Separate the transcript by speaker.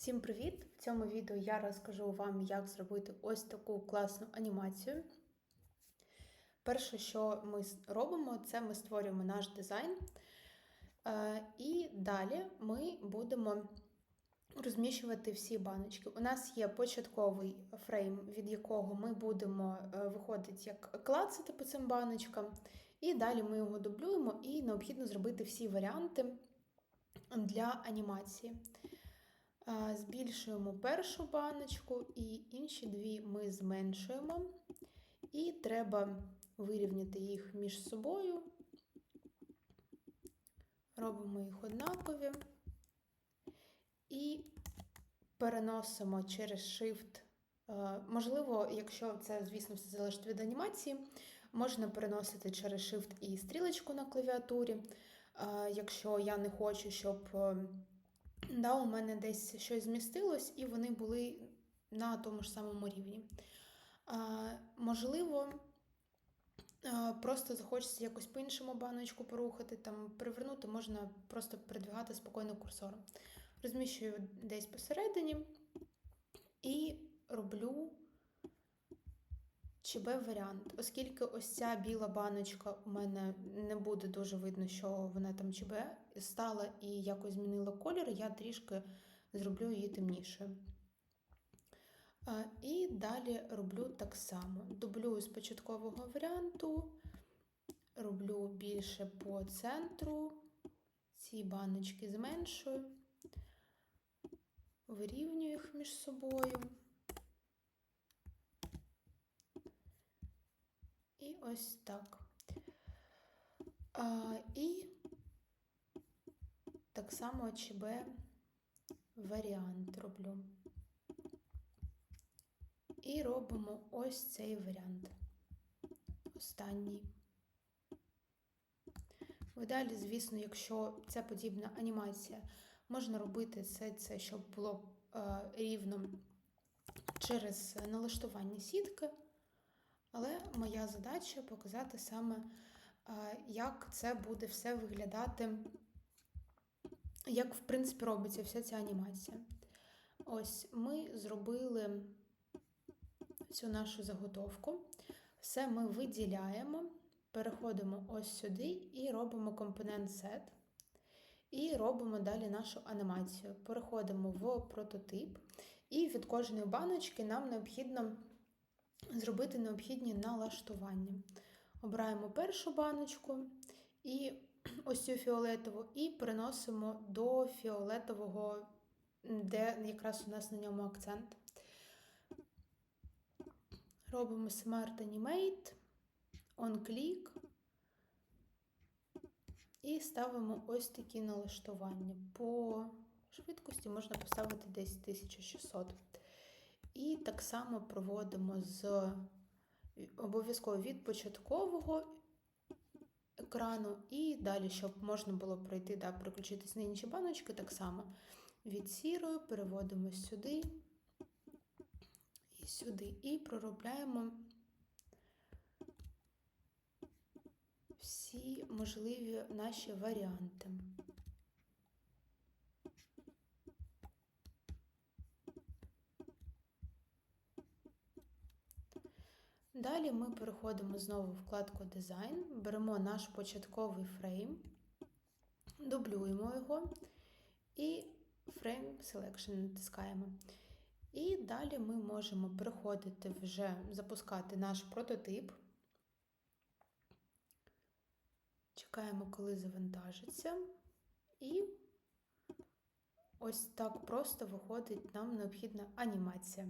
Speaker 1: Всім привіт! В цьому відео я розкажу вам, як зробити ось таку класну анімацію. Перше, що ми робимо, це ми створюємо наш дизайн. Е, І далі ми будемо розміщувати всі баночки. У нас є початковий фрейм, від якого ми будемо е, виходити як клацати по цим баночкам. І далі ми його дублюємо, і необхідно зробити всі варіанти для анімації. Збільшуємо першу баночку, і інші дві ми зменшуємо. І треба вирівняти їх між собою. Робимо їх однакові. І переносимо через Shift. Можливо, якщо це, звісно, все залежить від анімації, можна переносити через Shift і стрілочку на клавіатурі. Якщо я не хочу, щоб да, у мене десь щось змістилось, і вони були на тому ж самому рівні. А, Можливо, а, просто захочеться якось по-іншому баночку порухати, там привернути, можна просто передвигати спокійно курсором. Розміщую десь посередині і роблю ЧБ варіант. Оскільки ось ця біла баночка у мене не буде дуже видно, що вона там ЧБ стала і якось змінила колір, я трішки зроблю її темнішою. І далі роблю так само. Дублюю з початкового варіанту, роблю більше по центру, ці баночки зменшую, вирівнюю їх між собою. Ось так. А, І так само ЧБ варіант роблю. І робимо ось цей варіант. Останній. В ідеалі, звісно, якщо це подібна анімація, можна робити все це, щоб було е, рівно через налаштування сітки. Але моя задача показати саме, як це буде все виглядати, як, в принципі, робиться вся ця анімація. Ось ми зробили цю нашу заготовку. Все ми виділяємо, переходимо ось сюди і робимо компонент set. І робимо далі нашу анімацію. Переходимо в прототип, і від кожної баночки нам необхідно зробити необхідні налаштування. Обираємо першу баночку і ось цю фіолетову, і переносимо до фіолетового, де якраз у нас на ньому акцент. Робимо Smart Animate, On Click і ставимо ось такі налаштування. По швидкості можна поставити десь 1600. І так само проводимо з обов'язково від початкового екрану, і далі, щоб можна було пройти, да, переключитись на інші баночки, так само від сірої переводимо сюди і сюди, і проробляємо всі можливі наші варіанти. Далі ми переходимо знову в вкладку Дизайн, беремо наш початковий фрейм, дублюємо його і Frame Selection натискаємо. І далі ми можемо переходити вже запускати наш прототип. Чекаємо, коли завантажиться. І ось так просто виходить нам необхідна анімація.